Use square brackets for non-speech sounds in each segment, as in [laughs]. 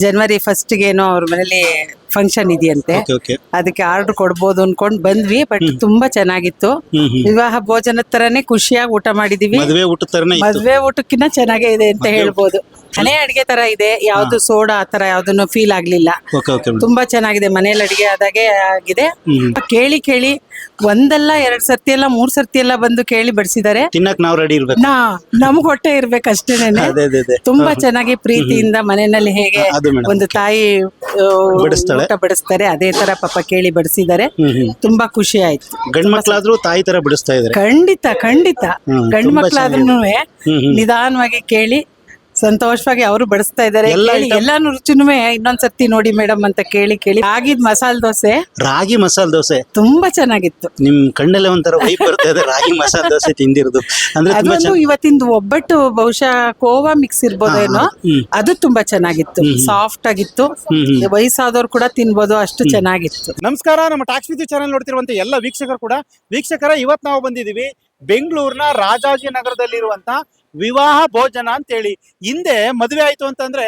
ಜನವರಿ ಫಸ್ಟ್ಗೆ ಏನೋ ಅವ್ರ ಮನೇಲಿ ಫಂಕ್ಷನ್ ಇದೆಯಂತೆ. ಓಕೆ ಓಕೆ ಅದಕ್ಕೆ ಆರ್ಡರ್ ಕೊಡ್ಬೋದು ಅನ್ಕೊಂಡ್ ಬಂದ್ವಿ ಬಟ್ ತುಂಬಾ ಚೆನ್ನಾಗಿತ್ತು. ಹ್ಮ್ ಹ್ಮ್. ವಿವಾಹ ಭೋಜನ ತರನೇ ಖುಷಿಯಾಗಿ ಊಟ ಮಾಡಿದೀವಿ. ಮದುವೆ ಊಟ ತರನೇ ಇತ್ತು. ಮದ್ವೆ ಊಟಕ್ಕಿಂತ ಚೆನ್ನಾಗೇ ಇದೆ ಅಂತ ಹೇಳ್ಬೋದು. ಮನೆ ಅಡಿಗೆ ತರ ಇದೆ ಯಾವ್ದು ಸೋಡಾ ತರ ಯಾವ್ದನ್ನು ಫೀಲ್ ಆಗ್ಲಿಲ್ಲ. ಓಕೆ ಓಕೆ ಮೇಡಮ್ ತುಂಬಾ ಚೆನ್ನಾಗಿದೆ ಮನೇಲಿ ಅಡಿಗೆ ಆದಾಗೆ ಆಗಿದೆ. ಹ್ಮ್ ಕೇಳಿ ಕೇಳಿ ಒಂದಲ್ಲ ಎರಡ್ ಸರ್ತಿ ಎಲ್ಲ ಮೂರ್ ಸರ್ತಿ ಎಲ್ಲ ಬಂದು ಕೇಳಿ ಬಡಿಸಿದ್ದಾರೆ. ತಿನ್ನಕ್ ನಾವ್ ರೆಡಿ ಇರ್ಬೇಕು. ನಾ ನಮ್ಗ್ ಹೊಟ್ಟೆ ಇರ್ಬೇಕಷ್ಟೇನೆ [laughs] ಅದೇ ಅದೇ ಅದೇ. ತುಂಬಾ ಚೆನ್ನಾಗಿ ಪ್ರೀತಿಯಿಂದ ಮನೆಯಲ್ಲಿ ಹೇಗೆ ಅದು ಮೇಡಮ್ ಒಂದು ತಾಯಿ ಆ, ಬಡಿಸ್ತಾಳೆ. ಊಟ ಬಡಿಸ್ತಾರೆ ಅದೇ ತರ ಪಾಪ ಕೇಳಿ ಬಡಿಸಿದ್ದಾರೆ. ತುಂಬಾ ಖುಷಿ ಆಯ್ತು. ಗಂಡ್ ಮಕ್ಳಾದ್ರೂ ತಾಯಿ ತರ ಬಿಡಿಸ್ತಾ ಇದ್ದಾರೆ ಖಂಡಿತ ಖಂಡಿತ. ಗಂಡ್ ಮಕ್ಕಳಾದ್ರೂ ಮಕ್ಳಾದ್ರೂ ನಿಧಾನವಾಗಿ ಕೇಳಿ ಸಂತೋಷವಾಗಿ ಅವರು ಬಡಿಸ್ತಾ ಇದ್ದಾರೆ. ಎಲ್ಲ ಕೇಳಿ item- ಎಲ್ಲಾನು ರುಚಿನೂ ಇನ್ನೊಂದ್ಸತಿ ನೋಡಿ ಮೇಡಮ್ ಅಂತ ಕೇಳಿ ಕೇಳಿ. ಆಗಿದ್ ಮಸಾಲೆ ದೋಸೆ ರಾಗಿ ಮಸಾಲೆ ದೋಸೆ. ತುಂಬಾ ಚೆನ್ನಾಗಿತ್ತು. ನಿಮ್ ಕಣ್ಣಲ್ಲೇ ಒಂಥರ ವೈಪ್ ಬರ್ತಾ ಇದೆ ರಾಗಿ ಮಸಾಲೆ ದೋಸೆ ತಿಂದಿರೋದು. ಅಂದ್ರೆ ತುಂಬಾ ಅದೊಂದು ಇವತ್ತಿಂದು ಒಬ್ಬಟ್ಟು ಬಹುಶಃ ಕೋವಾ ಮಿಕ್ಸ್ ಇರ್ಬೋದೇನೋ ಹ್ಮ್. ಅದು ತುಂಬಾ ಚೆನ್ನಾಗಿತ್ತು. ಸಾಫ್ಟ್ ಆಗಿತ್ತು. ವಯಸ್ಸಾದವ್ರು ಕೂಡ ತಿನ್ಬೋದು ಅಷ್ಟು ಚೆನ್ನಾಗಿತ್ತು. ನಮಸ್ಕಾರ ನಮ್ಮ ಟಾಕ್ಸ್ ವಿದ್ಯು ಚಾನೆಲ್ ನೋಡ್ತಿರುವಂತ ಎಲ್ಲ ವೀಕ್ಷಕರು ಕೂಡ. ವೀಕ್ಷಕರ ಇವತ್ತು ನಾವು ಬಂದಿದ್ದೀವಿ ಬೆಂಗಳೂರಿನ ರಾಜಾಜಿನಗರದಲ್ಲಿರುವಂತ ವಿವಾಹ ಭೋಜನ ಅಂತೇಳಿ. ಹಿಂದೆ ಮದುವೆ ಆಯ್ತು ಅಂತಂದ್ರೆ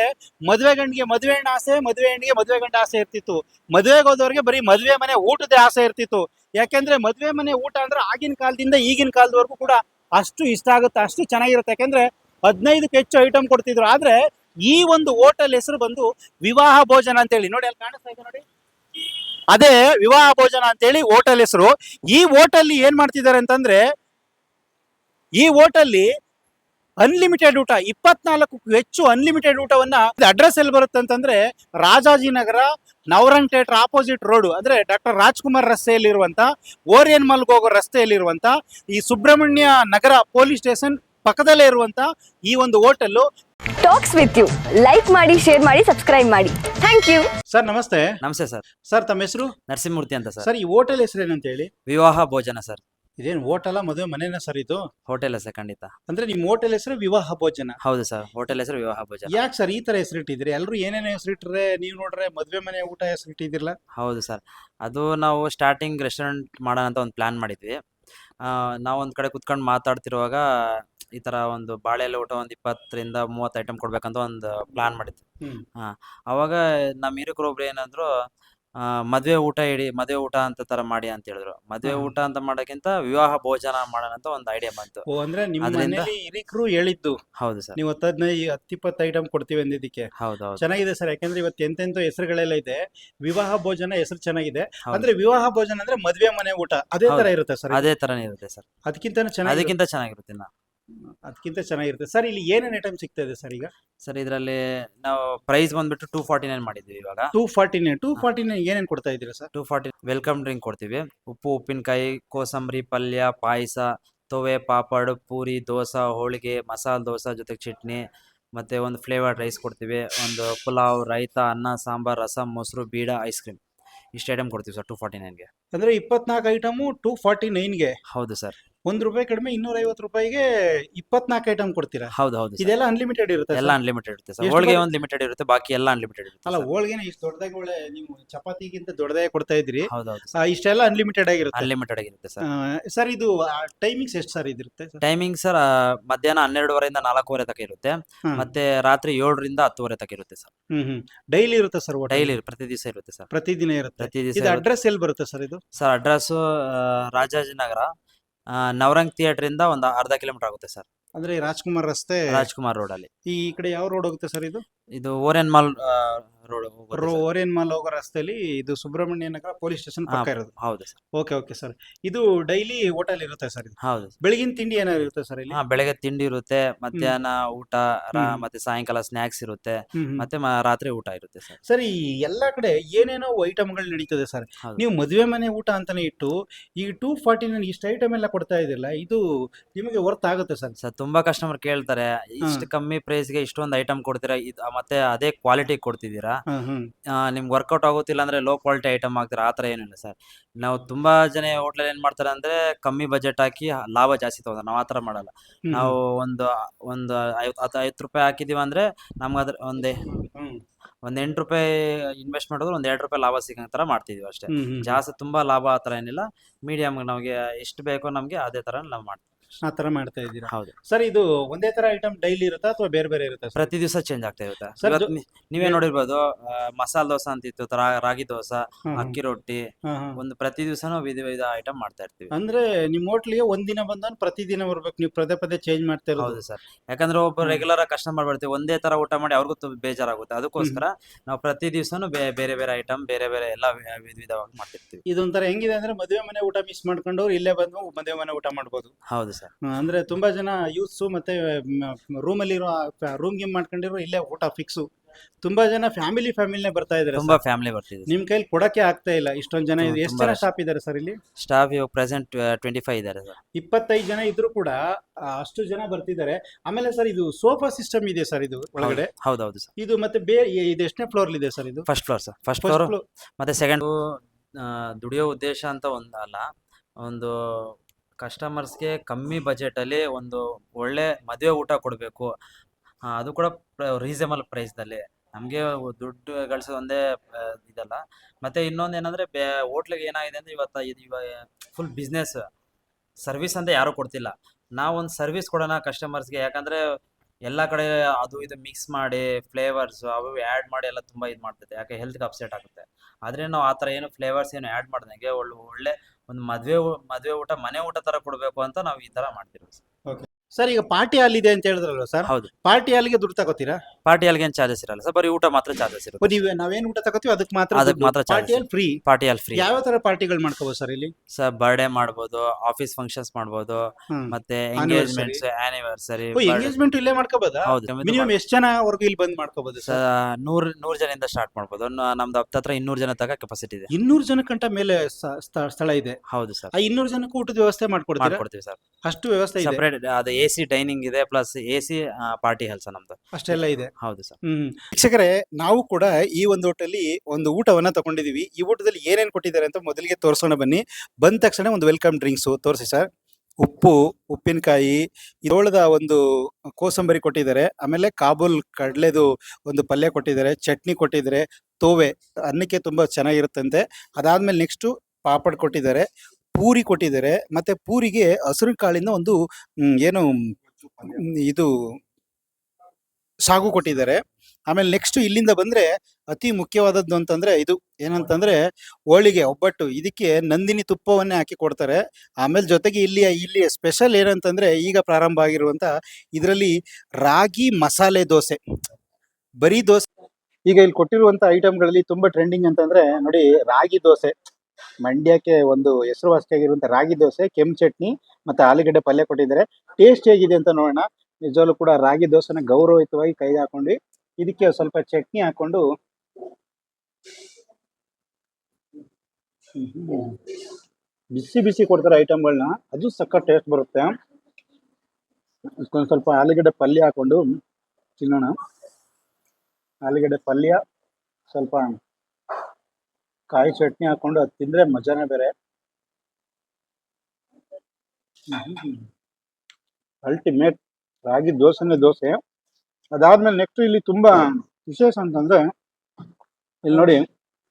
ಮದುವೆ ಗಂಡಿಗೆ ಮದುವೆ ಹೆಣ್ಣು ಆಸೆ, ಮದುವೆ ಹೆಣ್ಣಿಗೆ ಮದುವೆ ಗಂಡ ಆಸೆ ಇರ್ತಿತ್ತು. ಮದುವೆಗೆ ಹೋದವ್ರಿಗೆ ಬರೀ ಮದುವೆ ಮನೆ ಊಟದ ಆಸೆ ಇರ್ತಿತ್ತು. ಯಾಕೆಂದ್ರೆ ಮದುವೆ ಮನೆ ಊಟ ಅಂದ್ರೆ ಆಗಿನ ಕಾಲದಿಂದ ಈಗಿನ ಕಾಲದವರೆಗೂ ಕೂಡ ಅಷ್ಟು ಇಷ್ಟ ಆಗುತ್ತೆ, ಅಷ್ಟು ಚೆನ್ನಾಗಿರುತ್ತೆ. ಯಾಕೆಂದ್ರೆ ಹದಿನೈದಕ್ಕೆ ಹೆಚ್ಚು ಐಟಮ್ ಕೊಡ್ತಿದ್ರು. ಆದ್ರೆ ಈ ಒಂದು ಹೋಟೆಲ್ ಹೆಸರು ಬಂದು ವಿವಾಹ ಭೋಜನ ಅಂತೇಳಿ. ನೋಡಿ, ಅಲ್ಲಿ ಕಾಣಿಸ್ತಾ ಇದೆ ನೋಡಿ. ಅದೇ ವಿವಾಹ ಭೋಜನ ಅಂತೇಳಿ ಹೋಟೆಲ್ ಹೆಸರು. ಈ ಹೋಟೆಲ್ ಏನ್ ಮಾಡ್ತಿದ್ದಾರೆ ಅಂತಂದ್ರೆ ಈ ಹೋಟೆಲ್ಲಿ ಅನ್ಲಿಮಿಟೆಡ್ ಊಟ ಇಪ್ಪತ್ನಾಲ್ಕು ಹೆಚ್ಚು ಅನ್ಲಿಮಿಟೆಡ್ ಊಟವನ್ನ ಅಡ್ರೆಸ್ ಎಲ್ಲಿ ಬರುತ್ತೆ ಅಂತಂದ್ರೆ Rajajinagar Navrang theatre opposite road ಅಂದ್ರೆ ಡಾಕ್ಟರ್ ರಾಜ್ಕುಮಾರ್ ರಸ್ತೆಯಲ್ಲಿರುವಂತ ಓರಿಯನ್ ಮಲ್ಗೆ ಹೋಗೋ ರಸ್ತೆಯಲ್ಲಿರುವಂತ ಈ ಸುಬ್ರಹ್ಮಣ್ಯ ನಗರ ಪೊಲೀಸ್ ಸ್ಟೇಷನ್ ಪಕ್ಕದಲ್ಲೇ ಇರುವಂತ ಈ ಒಂದು hotel talks with you like ಮಾಡಿ ಶೇರ್ ಮಾಡಿ ಸಬ್ಸ್ಕ್ರೈಬ್ ಮಾಡಿ. ಥ್ಯಾಂಕ್ ಯು ಸರ್ ನಮಸ್ತೆ. ನಮಸ್ತೆ ಸರ್ ಸರ್ ತಮ್ಮ ಹೆಸರು? ನರಸಿಂಹಮೂರ್ತಿ ಅಂತ ಸರ್ ಸರ್ ಈ ಹೋಟೆಲ್ ಹೆಸರು ಏನಂತ ಹೇಳಿ? ವಿವಾಹ ಭೋಜನ ಸರ್ ಇದೇನು ಹೋಟೆಲ? ಮದುವೆ ಮನೆನ ಸರ್ ಇದು? ಹೋಟೆಲ್ ಹೆಸರು ಖಂಡಿತ. ಅಂದ್ರೆ ನಿಮ್ ಹೋಟೆಲ್ ಹೆಸರು ವಿವಾಹ ಭೋಜನ. ಹೌದು ಸರ್ ಹೋಟೆಲ್ ಹೆಸರು ವಿವಾಹ ಭೋಜನ. ಯಾಕೆ ಸರ್ ಈ ತರ ಹೆಸರಿಟ್ಟಿದ್ರಿ ಎಲ್ಲರೂ ಏನೇನೋ ಹೆಸರಿಟ್ರೆ ನೀವು ನೋಡ್ರೆ ಮದುವೆ ಮನೆ ಊಟ ಹೆಸರಿಟ್ಟಿದಿರಲ್ಲ ಹೌದು ಸರ್ ಅದು ನಾವು ಸ್ಟಾರ್ಟಿಂಗ್ ರೆಸ್ಟೋರೆಂಟ್ ಮಾಡೋಣ ಅಂತ ಒಂದು ಪ್ಲಾನ್ ಮಾಡಿದ್ವಿ. ನಾವು ಒಂದು ಕಡೆ ಕುತ್ಕೊಂಡು ಮಾತಾಡ್ತಿರುವಾಗ ಈ ತರ ಒಂದು ಬಾಳೆ ಎಲೆ ಊಟ ಒಂದು ಇಪ್ಪತ್ತರಿಂದ ಮೂವತ್ತು ಐಟಮ್ ಕೊಡ್ಬೇಕಂತ ಒಂದು ಪ್ಲಾನ್ ಮಾಡಿದ್ವಿ. ಹಾ ಅವಾಗ ನಮ್ಮ ಹಿರಿಕರು ಒಬ್ರು ಏನಂದ್ರು ಆ, ಮದ್ವೆ ಊಟ ಇಡಿ ಮದ್ವೆ ಊಟ ಅಂತ ತರ ಮಾಡಿ ಅಂತ ಹೇಳಿದ್ರು. ಮದ್ವೆ ಊಟ ಅಂತ ಮಾಡೋಕ್ಕಿಂತ ವಿವಾಹ ಭೋಜನ ಮಾಡೋಣ ಅಂತ ಒಂದು ಐಡಿಯಾ ಬಂತು. ಓ ಅಂದ್ರೆ ನಿಮ್ಮ ಅದ್ರಿಂದ- ಮನೇಲಿ ಹಿರಿಕರು ಹೇಳಿದ್ದು. ಹೌದು ಸರ್. ನೀವು ಹತ್ತು ಹದಿನೈದು ಹತ್ತಿಪ್ಪತ್ತು ಐಟಮ್ ಕೊಡ್ತೀವಿ ಅಂದಿದ್ದಕ್ಕೆ. ಹೌದು ಹೌದು ಚೆನ್ನಾಗಿದೆ ಸರ್ ಯಾಕಂದ್ರೆ ಇವತ್ತು ಎಂತೆಂತ ಹೆಸರುಗಳೆಲ್ಲ ಇದೆ. ವಿವಾಹ ಭೋಜನ ಹೆಸರು ಚೆನ್ನಾಗಿದೆ. ಹೌದು. ಅಂದ್ರೆ ವಿವಾಹ ಭೋಜನ ಅಂದ್ರೆ ಮದ್ವೆ ಮನೆ ಊಟ. ಅದೇ ತರ ಹೌದು. ಇರುತ್ತೆ ಸರ್ ಅದೇ ತರನೇ ಇರುತ್ತೆ ಸರ್. ಅದಕ್ಕಿಂತ ಚೆನ್ನಾಗಿ ಅದಕ್ಕಿಂತ ಚೆನ್ನಾಗಿರುತ್ತೆ ಇನ್ನ. ಅದಕ್ಕಿಂತ ಚೆನ್ನಾಗಿರುತ್ತೆ. ಸರ್ ಇಲ್ಲಿ ಏನೇನು ಐಟಮ್ ಸಿಗ್ತಾ ಇದೆ ಸರ್ ಈಗ? ಸರ್ ಇದರಲ್ಲಿ ನಾವು ಪ್ರೈಸ್ ಬಂದ್ಬಿಟ್ಟು ಟೂ ಫಾರ್ಟಿ ನೈನ್ ಮಾಡಿದ್ವಿ ಇವಾಗ. Two forty nine two forty nine ಏನೇನ್ ಕೊಡ್ತಾ ಇದ್ದೀರಾ sir? Two forty welcome drink ಕೊಡ್ತೀವಿ. ಉಪ್ಪು ಉಪ್ಪಿನಕಾಯಿ ಕೋಸಂಬರಿ ಪಲ್ಯ ಪಾಯಸ ತೊವೆ ಪಾಪಡ್ ಪೂರಿ ದೋಸೆ ಹೋಳಿಗೆ ಮಸಾಲೆ ದೋಸೆ ಜೊತೆಗೆ ಚಟ್ನಿ ಮತ್ತೆ ಒಂದು ಫ್ಲೇವರ್ಡ್ ರೈಸ್ ಕೊಡ್ತೀವಿ. ಒಂದು ಪುಲಾವ್ ರೈತ ಅನ್ನ ಸಾಂಬಾರ್ ರಸಂ ಮೊಸರು ಬೀಡ ಐಸ್ ಕ್ರೀಮ್ ಇಷ್ಟು ಐಟಮ್ ಕೊಡ್ತೀವಿ ಸರ್ ಟೂ ಫಾರ್ಟಿ ನೈನ್ಗೆ ಅಂದ್ರೆ ಇಪ್ಪತ್ನಾಲ್ಕು ಐಟಮು ಟೂ ಫಾರ್ಟಿ ನೈನ್ಗೆ ಹೌದು ಸರ್. ಒಂದ್ ರೂಪಾಯಿ ಕಡಿಮೆ ಇನ್ನೂರ ಐವತ್ತು ರೂಪಾಯಿಗೆ ಇಪ್ಪತ್ನಾಲ್ಕು ಐಟಮ್ ಕೊಡ್ತೀರಾ ಹೌದು ಹೌದು sir. ಇದೆಲ್ಲ ಅನ್ಲಿಮಿಟೆಡ್ ಇರುತ್ತೆ ಎಲ್ಲ? ಅನ್ಲಿಮಿಟೆಡ್ ಇರುತ್ತೆ ಸರ್ ಎಷ್ಟು ಹೋಳಿಗೆ ಬರುತ್ತೆ? ಒಂದು ಲಿಮಿಟೆಡ್ ಇರುತ್ತೆ ಬಾಕಿ ಎಲ್ಲ ಅನ್ಲಿಮಿಟೆಡ್ ಇರುತ್ತೆ ಅಲ್ಲ sir. ಹೋಳ್ಗೆನ ಇಷ್ಟು ದೊಡ್ಡದಾಗಿ ಒಳ್ಳೆ ನೀವು ಚಪಾತಿಗಿಂತ ದೊಡ್ಡದಾಗಿ ಕೊಡ್ತಾ ಇದ್ರಿ ಹೌದು ಹೌದು ಆ, ಇಷ್ಟೆಲ್ಲ ಅನ್ಲಿಮಿಟೆಡ್ ಆಗಿರುತ್ತೆ ಅನ್ಲಿಮಿಟೆಡ್ ಆಗಿರುತ್ತೆ ಸರ್ ಸರ್ ಇದು ಟೈಮಿಂಗ್ಸ್ ಎಷ್ಟು ಸರ್ ಇದಿರುತ್ತೆ sir? ಟೈಮಿಂಗ್ ಸರ್ ಮಧ್ಯಾಹ್ನ ಹನ್ನೆರಡುವರೆಯಿಂದ ನಾಲ್ಕೂವರೆ ತನಕ ಇರುತ್ತೆ ಹ್ಮ್. ಮತ್ತೆ ರಾತ್ರಿ ಏಳರಿಂದ ಹತ್ತುವರೆ ತಕ ಇರುತ್ತೆ ಸರ್ ಹ್ಮ್ ಹ್ಮ್ ಡೈಲಿ ಇರುತ್ತೆ ಸರ್ ಡೈಲಿ ಪ್ರತಿ ದಿವಸ ಇರುತ್ತೆ ಸರ್ ಪ್ರತಿದಿನ ಇರುತ್ತೆ ಪ್ರತಿ ಇದು ದಿವಸ ಅಡ್ರೆಸ್ ಎಲ್ಲಿ ಬರುತ್ತೆ ಸರ್ ಇದು sir address Rajajinagar Navrang theatre ಇಂದ ಒಂದು ಅರ್ಧ ಕಿಲೋಮೀಟರ್ ಆಗುತ್ತೆ ಸರ್. ಅಂದ್ರೆ ರಾಜ್ಕುಮಾರ್ ರಸ್ತೆ ರಾಜ್ಕುಮಾರ್ ರೋಡ್ ಅಲ್ಲಿ ಈ ಕಡೆ ಯಾವ ರೋಡ್ ಹೋಗುತ್ತೆ ಸರ್ ಇದು? ಇದು Orion mall road Orion mall ಹೋಗೋ ರಸ್ತೆಯಲ್ಲಿ ಇದು ಸುಬ್ರಹ್ಮಣ್ಯ ನಗರ ಪೊಲೀಸ್ ಸ್ಟೇಷನ್ ಪಕ್ಕ ಇರೋದು. ಹೌದು ಸರ್. Okay okay sir. ಇದು ಡೈಲಿ ಹೋಟೆಲ್ ಇರುತ್ತೆ ಸರ್ ಇದು. ಹೌದು ಬೆಳಗಿನ ತಿಂಡಿ ಏನಾದ್ರು ಇರುತ್ತೆ ಸರ್ ಇಲ್ಲಿ? ಹಾ ಬೆಳಗ್ಗೆ ತಿಂಡಿ ಇರುತ್ತೆ ಮಧ್ಯಾಹ್ನ ಊಟ ರಾ- ಹ್ಮ್. ಮತ್ತೆ ಸಾಯಂಕಾಲ ಸ್ನಾಕ್ಸ್ ಇರುತ್ತೆ ಹ್ಮ್, ಹ್ಮ್. ಮತ್ತೆ ಮ- ರಾತ್ರಿ ಊಟ ಇರುತ್ತೆ ಸರ್. ಸರ್ ಈ ಎಲ್ಲಾ ಕಡೆ ಏನೇನೋ ಐಟಮ್ಗಳು ನಡೀತದೆ ಸರ್. ಹೌದು. ನೀವು ಮದುವೆ ಮನೆ ಊಟ ಅಂತಾನೆ ಇಟ್ಟು ಈ ಟೂ ಫಾರ್ಟಿ ನೈನ್ ಇಷ್ಟು ಐಟಮ್ ಎಲ್ಲ ಕೊಡ್ತಾ ಇದಿಲ್ಲ ಇದು ನಿಮಗೆ ವರ್ತ್ ಆಗುತ್ತೆ ಸರ್. ಸರ್ ತುಂಬಾ ಕಸ್ಟಮರ್ ಕೇಳ್ತಾರೆ ಇಷ್ಟು ಕಮ್ಮಿ ಪ್ರೈಸ್ಗೆ ಇಷ್ಟೊಂದು ಐಟಮ್ ಕೊಡ್ತೀರಾ ಇದ್ ಮತ್ತೆ ಅದೇ ಕ್ವಾಲಿಟಿ ಕೊಡ್ತಿದ್ದೀರಾ? ಆ, ನಿಮ್ಗೆ ವರ್ಕೌಟ್ ಆಗುತ್ತಿಲ್ಲ ಅಂದ್ರೆ ಲೋ ಕ್ವಾಲಿಟಿ ಐಟಮ್ ಹಾಕ್ತಾರೆ ಆ ಥರ ಏನಿಲ್ಲ ಸರ್. ನಾವು ತುಂಬಾ ಜನ ಹೋಟ್ಲಲ್ಲಿ ಏನ್ ಮಾಡ್ತಾರೆ ಅಂದ್ರೆ ಕಮ್ಮಿ ಬಜೆಟ್ ಹಾಕಿ ಲಾಭ ಜಾಸ್ತಿ ತಗೋತಾರೆ ನಾವು ಆತರ ಥರ ಮಾಡಲ್ಲ. ನಾವು ಒಂದು ಒಂದು ಐವತ್ತು ಐವತ್ತು ರೂಪಾಯಿ ಹಾಕಿದೀವಿ ಅಂದ್ರೆ ನಮ್ಗೆ ಅದ್ರ ಒಂದೇ. ಒಂದ್ ಎಂಟು ರೂಪಾಯಿ ಇನ್ವೆಸ್ಟ್ ಮಾಡಿದ್ರೆ ಒಂದ್ ಎರಡು ರೂಪಾಯಿ ಲಾಭ ಸಿಗೋ ತರ ಮಾಡ್ತಿದೀವಿ ಅಷ್ಟೇ. ಜಾಸ್ತಿ ತುಂಬಾ ಲಾಭ ಆತರ ಥರ ಏನಿಲ್ಲ. ಮೀಡಿಯಂ ನಮಗೆ ಎಷ್ಟು ಬೇಕೋ ನಮಗೆ ಅದೇ ತರ ನಾವು ಮಾಡ್ತೀವಿ. ಆ ತರ ಮಾಡ್ತಾ ಇದ್ದೀರಾ? ಹೌದು. ಸರ್ ಇದು ಒಂದೇ ತರ ಐಟಮ್ ಡೈಲಿ ಇರುತ್ತಾ ಅಥವಾ ಬೇರೆ ಬೇರೆ ಇರುತ್ತಾ ಸರ್? ಪ್ರತಿ ದಿವಸ ಚೇಂಜ್ ಆಗ್ತಾ ಇರುತ್ತೆ. Sir, ಇವತ್ತು ಇದು- ನೀ- ನೀವೇ ನೋಡಿರ್ಬೋದು ಮಸಾಲ ದೋಸೆ ಅಂತ ಇತ್ತು ರಾಗಿ ದೋಸೆ ಹ್ಮ್, ಹ್ಮ್. ಅಕ್ಕಿ ರೊಟ್ಟಿ ಹಾ, ಹಾ. ಒಂದು ಪ್ರತಿ ದಿವಸನೂ ವಿಧ ವಿಧ ಐಟಮ್ ಮಾಡ್ತಾ ಇರ್ತೀವಿ. ಅಂದ್ರೆ ನಿಮ್ ಹೋಟ್ಲಿಗೆ ಒಂದಿನ ಬಂದವನು ಪ್ರತಿದಿನ ಬರ್ಬೇಕು ನೀವು ಪದೇ ಪದೇ ಚೇಂಜ್ ಮಾಡ್ತಾ ಇರೋದು. ಹೌದು ಸರ್. ಯಾಕಂದ್ರೆ ಒಬ್ಬ ಹ್ಮ್. ರೆಗ್ಯುಲರ್ ಕಸ್ಟಮರ್ ಬರ್ತೀವಿ ಒಂದೇ ತರ ಊಟ ಮಾಡಿ ಅವ್ರಿಗೂ ತುಂಬ ಬೇಜಾರಾಗುತ್ತೆ. ಅದಕ್ಕೋಸ್ಕರ ನಾವು ಪ್ರತಿ ದಿವಸನೂ ಬೇರೆ ಬೇರೆ ಐಟಮ್ ಬೇರೆ ಬೇರೆ ಎಲ್ಲ ವಿಧ ವಿಧವಾಗಿ ಮಾಡ್ತಿರ್ತೀವಿ. ಇದೊಂಥರ ಹೆಂಗಿದೆ ಅಂದ್ರೆ ಮದುವೆ ಮನೆ ಊಟ ಮಿಸ್ ಮಾಡ್ಕೊಂಡವ್ರು ಇಲ್ಲೇ ಬಂದು ಮದುವೆ ಮನೆ ಊಟ ಮಾಡ್ಬೋದು. ಹೌದು ಸರ್. ಅಂದ್ರೆ ತುಂಬಾ ಜನ ಯೂತ್ಸ್ ಮತ್ತೆ ರೂಮ್ ಅಲ್ಲಿ ಇರೋ ರೂಮ್ ಗಿಮ್ ಮಾಡ್ಕೊಂಡಿರೋ ಇಲ್ಲೇ ಊಟ ಫಿಕ್ಸ್ ತುಂಬಾ ಜನ ಫ್ಯಾಮಿಲಿ ಫ್ಯಾಮಿಲಿನೇ ಬರ್ತಾ ಇದಾರೆ ತುಂಬಾ ಫ್ಯಾಮಿಲಿ ಬರ್ತಿದೆ ನಿಮ್ ಕೈಲಿ ಕೊಡಕ್ಕೆ ಆಗ್ತಾ ಇಲ್ಲ. ಇಷ್ಟೊಂದ್ ಜನ ಎಷ್ಟು ಜನ ಸ್ಟಾಫ್ ಇದಾರೆ ಸರ್ ಇಲ್ಲಿ? ಸ್ಟಾಫ್ ಇವಾಗ ಪ್ರೆಸೆಂಟ್ ಟ್ವೆಂಟಿ ಫೈವ್ ಇದಾರೆ ಸರ್. ಇಪ್ಪತ್ತೈದು ಜನ ಇದ್ರು ಕೂಡ ಅಷ್ಟು ಜನ ಬರ್ತಿದ್ದಾರೆ. ಆಮೇಲೆ ಸರ್ ಇದು ಸೋಫಾ ಸಿಸ್ಟಮ್ ಇದೆ ಸರ್ ಇದು ಒಳಗಡೆ. ಹೌದೌದು ಸರ್. ಇದು ಮತ್ತೆ ಬೇರೆ ಇದು ಎಷ್ಟನೇ ಫ್ಲೋರ್ ಇದೆ ಸರ್ ಇದು? First floor sir. First floor ಮತ್ತೆ ಸೆಕೆಂಡ್ ದುಡಿಯೋ ಉದ್ದೇಶ ಅಂತ ಒಂದಲ್ಲ. ಒಂದು ಕಸ್ಟಮರ್ಸ್ಗೆ ಕಮ್ಮಿ ಬಜೆಟಲ್ಲಿ ಒಂದು ಒಳ್ಳೆ ಮದುವೆ ಊಟ ಕೊಡಬೇಕು. ಅದು ಕೂಡ ರೀಸನಬಲ್ ಪ್ರೈಸ್ದಲ್ಲಿ ನಮಗೆ ದುಡ್ಡು ಗಳಿಸೋದು ಒಂದೇ ಇದಲ್ಲ. ಮತ್ತೆ ಇನ್ನೊಂದು ಏನಂದ್ರೆ, ಬೇ, ಹೋಟ್ಲಿಗೆ ಏನಾಗಿದೆ ಅಂದ್ರೆ ಇವತ್ತು ಇದು ಇವಾಗ ಫುಲ್ ಬಿಸ್ನೆಸ್ ಸರ್ವಿಸ್ ಅಂತ ಯಾರು ಕೊಡ್ತಿಲ್ಲ. ನಾವೊಂದು ಸರ್ವಿಸ್ ಕೊಡೋಣ ಕಸ್ಟಮರ್ಸ್ಗೆ ಯಾಕಂದ್ರೆ ಎಲ್ಲ ಕಡೆ ಅದು ಇದು ಮಿಕ್ಸ್ ಮಾಡಿ ಫ್ಲೇವರ್ಸ್ ಅವು ಆ್ಯಡ್ ಮಾಡಿ ಎಲ್ಲ ತುಂಬ ಇದು ಮಾಡ್ತೈತೆ. ಯಾಕೆ ಹೆಲ್ತ್ಗೆ ಅಪ್ಸೆಟ್ ಆಗುತ್ತೆ. ಆದರೆ ನಾವು ಆ ಥರ ಏನು ಫ್ಲೇವರ್ಸ್ ಏನು ಆ್ಯಡ್ ಮಾಡ್ದಂಗೆ ಒಳ್ಳೆ ಒಳ್ಳೆ ಒಂದು ಮದುವೆ ಮದುವೆ ಊಟ ಮನೆ ಊಟ ತರ ಕೊಡಬೇಕು ಅಂತ ನಾವು ಈ ತರ ಮಾಡ್ತಿರೋದು ಸರ್ ಈಗ ಪಾರ್ಟಿ ಹಾಲ್ ಇದೆ ಅಂತ ಹೇಳಿದ್ರಲ್ಲ ಸರ್ ಹೌದು. ಪಾರ್ಟಿ ಹಾಲ್ಗೆ ದುಡ್ಡು ತಗೋತೀರಾ? ಪಾರ್ಟಿ ಹಾಲ್ಗೆ ಏನು ಚಾರ್ಜಸ್ ಇರಲ್ಲ. ಸರ್ ಬರೀ ಊಟ ಮಾತ್ರ ಚಾರ್ಜಸ್ ಇರುತ್ತೆ. ನೀವು ನಾವೇನ್ ಊಟ ತಗೋತೀವಿ ಅದಕ್ಕೆ ಮಾತ್ರ ಅದಕ್ಕೆ ಮಾತ್ರ. Party hall free party hall free ಯಾವ ತರ ಪಾರ್ಟಿಗಳು ಮಾಡ್ಕೋಬಹುದು ಸರ್ ಇಲ್ಲಿ? ಸರ್ ಬರ್ಡೇ ಮಾಡ್ಬೋದು ಆಫೀಸ್ ಫಂಕ್ಷನ್ಸ್ ಮಾಡ್ಬೋದು. ಮತ್ತೆ ಎಂಗೇಜ್ಮೆಂಟ್ ಎಂಗೇಜ್ಮೆಂಟ್ಸ್ ಆನಿವರ್ಸರಿ ಎಂಗೇಜ್ಮೆಂಟ್ ಇಲ್ಲೇ ಮಾಡ್ಕೋಬಹುದಾ ಹೌದು ಮಿನಿಮಮ್ ಎಷ್ಟು ಜನವರೆಗೂ ಇಲ್ಲಿ ಬಂದ್ ಮಾಡ್ಕೋಬಹುದು ಸರ್ ನೂರ್ ನೂರ್ ಜನದಿಂದ ಸ್ಟಾರ್ಟ್ ಮಾಡ್ಬೋದು. ನಮ್ದು ಹತ್ರ ಇನ್ನೂರ್ ಜನ ತಗ ಕೆಪಾಸಿಟಿ ಇದೆ. ಇನ್ನೂರು ಜನಕ್ಕಂಟ ಮೇಲೆ ಸ್ಥಳ ಇದೆ. ಹೌದು ಸರ್ ಆ ಇನ್ನೂರು ಜನಕ್ಕೂ ಊಟದ ವ್ಯವಸ್ಥೆ ಮಾಡ್ಕೊಡ್ತೀವಿ ಸರ್ ಅಷ್ಟು ವ್ಯವಸ್ಥೆ ಇದೆ. ಸಪರೇಟ್ ಅದು ಎ ಸಿ ಡೈನಿಂಗ್ ಇದೆ plus A C party hall sir ನಮ್ದು. ಅಷ್ಟೆಲ್ಲ ಇದೆ. ಹೌದು ಸರ್. ಹ್ಮ್ ವೀಕ್ಷಕರೇ ನಾವು ಕೂಡ ಈ ಒಂದು ಹೋಟೆಲ್ಲಿ ಒಂದು ಊಟವನ್ನ ತಗೊಂಡಿದೀವಿ. ಈ ಊಟದಲ್ಲಿ ಏನೇನ್ ಕೊಟ್ಟಿದ್ದಾರೆ ಅಂತ ಮೊದಲಿಗೆ ತೋರಿಸೋಣ ಬನ್ನಿ. ಬಂದ ತಕ್ಷಣ ಒಂದು ವೆಲ್ಕಮ್ ಡ್ರಿಂಕ್ಸ್ ತೋರಿಸಿ ಸರ್. ಉಪ್ಪು ಉಪ್ಪಿನಕಾಯಿ ಜೋಳದ ಒಂದು ಕೋಸಂಬರಿ ಕೊಟ್ಟಿದ್ದಾರೆ. ಆಮೇಲೆ ಕಾಬೂಲ್ ಕಡಲೆದು ಒಂದು ಪಲ್ಯ ಕೊಟ್ಟಿದ್ದಾರೆ ಚಟ್ನಿ ಕೊಟ್ಟಿದ್ದಾರೆ ತೋವೆ ಅನ್ನಕ್ಕೆ ತುಂಬಾ ಚೆನ್ನಾಗಿರುತ್ತಂತೆ. ಅದಾದ್ಮೇಲೆ ನೆಕ್ಸ್ಟ್ ಪಾಪಡ್ ಕೊಟ್ಟಿದ್ದಾರೆ. ಪೂರಿ ಕೊಟ್ಟಿದ್ದಾರೆ. ಮತ್ತೆ ಪೂರಿಗೆ ಹಸಿರು ಕಾಳಿಂದ ಒಂದು ಏನು ಇದು ಸಾಗು ಕೊಟ್ಟಿದ್ದಾರೆ. ಆಮೇಲೆ ನೆಕ್ಸ್ಟ್ ಇಲ್ಲಿಂದ ಬಂದ್ರೆ ಅತಿ ಮುಖ್ಯವಾದದ್ದು ಅಂತಂದ್ರೆ ಇದು. ಏನಂತಂದ್ರೆ ಹೋಳಿಗೆ, ಒಬ್ಬಟ್ಟು, ಇದಕ್ಕೆ ನಂದಿನಿ ತುಪ್ಪವನ್ನೇ ಹಾಕಿ ಕೊಡ್ತಾರೆ. ಆಮೇಲೆ ಜೊತೆಗೆ ಇಲ್ಲಿ ಇಲ್ಲಿ ಸ್ಪೆಷಲ್ ಏನಂತಂದ್ರೆ ಈಗ ಪ್ರಾರಂಭ ಆಗಿರುವಂತ ಇದರಲ್ಲಿ ರಾಗಿ ಮಸಾಲೆ ದೋಸೆ. ಬರೀ ದೋಸೆ. ಈಗ ಇಲ್ಲಿ ಕೊಟ್ಟಿರುವಂತ ಐಟಮ್ಗಳಲ್ಲಿ ತುಂಬಾ ಟ್ರೆಂಡಿಂಗ್ ಅಂತಂದ್ರೆ ನೋಡಿ ರಾಗಿ ದೋಸೆ. ಮಂಡ್ಯಕ್ಕೆ ಒಂದು ಹೆಸರುವಾಸಿಯಾಗಿರುವಂತ ರಾಗಿ ದೋಸೆ, ಕೆಂಪು ಚಟ್ನಿ ಮತ್ತೆ ಆಲೂಗಡ್ಡೆ ಪಲ್ಯ ಕೊಟ್ಟಿದ್ದಾರೆ. ಟೇಸ್ಟ್ ಹೇಗಿದೆ ಅಂತ ನೋಡೋಣ. ನಿಜವಾಗ್ಲೂ ಕೂಡ ರಾಗಿ ದೋಸೆನ ಗೌರವಯುತವಾಗಿ ಕೈಗೆ ಹಾಕೊಂಡ್ವಿ ಇದಕ್ಕೆ ಸ್ವಲ್ಪ ಚಟ್ನಿ ಹಾಕೊಂಡು. ಬಿಸಿ ಬಿಸಿ ಕೊಡ್ತಾರೆ ಐಟಮ್ಗಳನ್ನ ಅದು ಸಕ್ಕ ಟೇಸ್ಟ್ ಬರುತ್ತೆ. ಅದಕ್ಕೊಂದು ಸ್ವಲ್ಪ ಆಲೂಗಡ್ಡೆ ಪಲ್ಯ ಹಾಕೊಂಡು ತಿನ್ನೋಣ. ಆಲೂಗಡ್ಡೆ ಪಲ್ಯ ಸ್ವಲ್ಪ ಕಾಯಿ ಚಟ್ನಿ ಹಾಕೊಂಡು ಅದು ತಿಂದ್ರೆ ಮಜಾನೇ ಬೇರೆ. ಅಲ್ಟಿಮೇಟ್ ರಾಗಿ ದೋಸೆನೇ ದೋಸೆ. ಅದಾದ್ಮೇಲೆ ನೆಕ್ಸ್ಟ್ ಇಲ್ಲಿ ತುಂಬಾ ವಿಶೇಷ ಅಂತಂದ್ರೆ ಇಲ್ಲಿ ನೋಡಿ,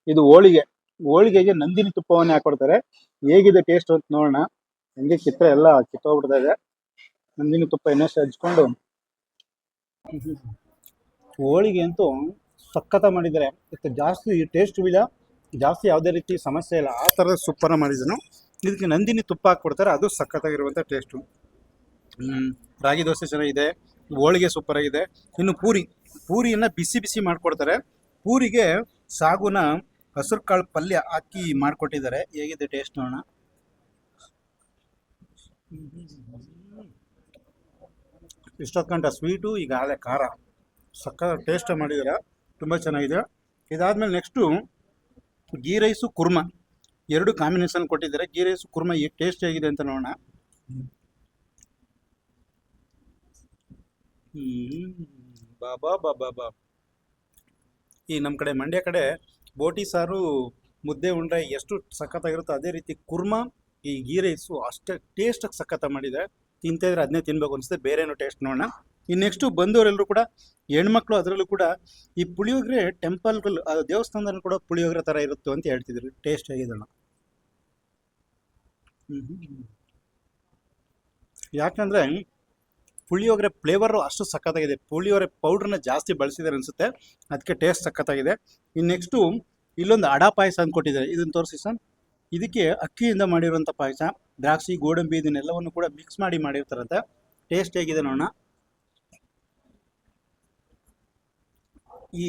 ಇದು ಹೋಳಿಗೆ. ಹೋಳಿಗೆಗೆ ನಂದಿನಿ ತುಪ್ಪವನ್ನೇ ಹಾಕೊಡ್ತಾರೆ. ಹೇಗಿದೆ ಟೇಸ್ಟ್ ಅಂತ ನೋಡೋಣ. ಹಂಗೆ ಚಿತ್ರ ಎಲ್ಲ ಕಿತ್ತೋಗ್ಬಿಡ್ತಾ ಇದೆ. ನಂದಿನಿ ತುಪ್ಪ ಇನ್ನಷ್ಟು ಹಚ್ಕೊಂಡು. ಹೋಳಿಗೆ ಅಂತೂ ಸಖತ್ತ ಮಾಡಿದ್ದಾರೆ. ಇತ್ತು ಜಾಸ್ತಿ ಟೇಸ್ಟ್ ಇಲ್ಲ ಜಾಸ್ತಿ ಯಾವುದೇ ರೀತಿ ಸಮಸ್ಯೆ ಇಲ್ಲ. ಆ ಥರದ ಸೂಪರ್ನ ಮಾಡಿದನು ಇದಕ್ಕೆ ನಂದಿನಿ ತುಪ್ಪ ಹಾಕ್ಕೊಡ್ತಾರೆ ಅದು ಸಖತ್ತಾಗಿರುವಂಥ ಟೇಸ್ಟು ರಾಗಿ ದೋಸೆ ಚೆನ್ನಾಗಿದೆ, ಹೋಳಿಗೆ ಸೂಪರಾಗಿದೆ ಇನ್ನು ಪೂರಿ, ಪೂರಿಯನ್ನು ಬಿಸಿ ಬಿಸಿ ಮಾಡಿಕೊಡ್ತಾರೆ. ಪೂರಿಗೆ ಸಾಗುನ ಹಸಿರು ಕಾಳು ಪಲ್ಯ ಹಾಕಿ ಮಾಡಿಕೊಟ್ಟಿದ್ದಾರೆ. ಹೇಗಿದೆ ಟೇಸ್ಟ್ ನೋಡೋಣ. ಇಷ್ಟೊತ್ಕಂಟ ಸ್ವೀಟು ಈಗ ಆಲೆ ಖಾರ. ಸಕ್ಕ ಟೇಸ್ಟ್ ಮಾಡಿದ್ದಾರೆ. ತುಂಬ ಚೆನ್ನಾಗಿದೆ. ಇದಾದಮೇಲೆ ನೆಕ್ಸ್ಟು ಗೀ ರೈಸು ಕುರ್ಮಾ. ಎರಡು ಕಾಂಬಿನೇಷನ್ ಕೊಟ್ಟಿದ್ದಾರೆ. ಗೀ ರೈಸು ಕುರ್ಮಾ ಈ ಟೇಸ್ಟ್ ಆಗಿದೆ ಅಂತ ನೋಡೋಣ. ಬಾಬಾ ಬಾಬಾ ಬಾ ಈ ನಮ್ಮ ಕಡೆ, ಮಂಡ್ಯ ಕಡೆ ಬೋಟಿ ಸಾರು, ಮುದ್ದೆ ಉಂಡ್ರೆ ಎಷ್ಟು ಸಖತ್ತಾಗಿರುತ್ತೋ ಅದೇ ರೀತಿ ಕುರ್ಮಾ, ಈ ಗೀ ರೈಸು ಅಷ್ಟೇ ಟೇಸ್ಟಾಗಿ ಸಖತ್ತ ಮಾಡಿದೆ. ತಿಂತಿದ್ರೆ ಅದನ್ನೇ ತಿನ್ಬೇಕು ಅನಿಸುತ್ತೆ. ಬೇರೆನೂ ಟೇಸ್ಟ್ ನೋಡೋಣ. ಇನ್ನು ನೆಕ್ಸ್ಟು ಬಂದವರೆಲ್ಲರೂ ಕೂಡ, ಹೆಣ್ಮಕ್ಳು ಅದರಲ್ಲೂ ಕೂಡ, ಈ ಪುಳಿಯೋಗರೆ ಟೆಂಪಲ್ಗಳು ದೇವಸ್ಥಾನದಲ್ಲಿ ಕೂಡ ಪುಳಿಯೋಗರೆ ಥರ ಇರುತ್ತೋ ಅಂತ ಹೇಳ್ತಿದ್ರು. ಟೇಸ್ಟ್ ಹೇಗಿದಲ್ಲ ಯಾಕಂದರೆ, ಪುಳಿಯೋಗರೆ ಫ್ಲೇವರು ಅಷ್ಟು ಸಖತ್ತಾಗಿದೆ. ಪುಳಿಯೋಗರೆ ಪೌಡ್ರನ್ನ ಜಾಸ್ತಿ ಬಳಸಿದ್ದಾರೆ ಅನಿಸುತ್ತೆ. ಅದಕ್ಕೆ ಟೇಸ್ಟ್ ಸಖತ್ತಾಗಿದೆ. ಇನ್ನು ನೆಕ್ಸ್ಟು ಇಲ್ಲೊಂದು ಅಡ ಪಾಯಸ ಅಂತ ಕೊಟ್ಟಿದ್ದಾರೆ. ಇದನ್ನು ತೋರಿಸಿ ಸರ್. ಇದಕ್ಕೆ ಅಕ್ಕಿಯಿಂದ ಮಾಡಿರುವಂಥ ಪಾಯಸ, ದ್ರಾಕ್ಷಿ, ಗೋಡಂಬಿ ಇದನ್ನೆಲ್ಲವನ್ನು ಕೂಡ ಮಿಕ್ಸ್ ಮಾಡಿ ಮಾಡಿರ್ತಾರಂತೆ. ಟೇಸ್ಟ್ ಹೇಗಿದೆ ನೋಡೋಣ ಈ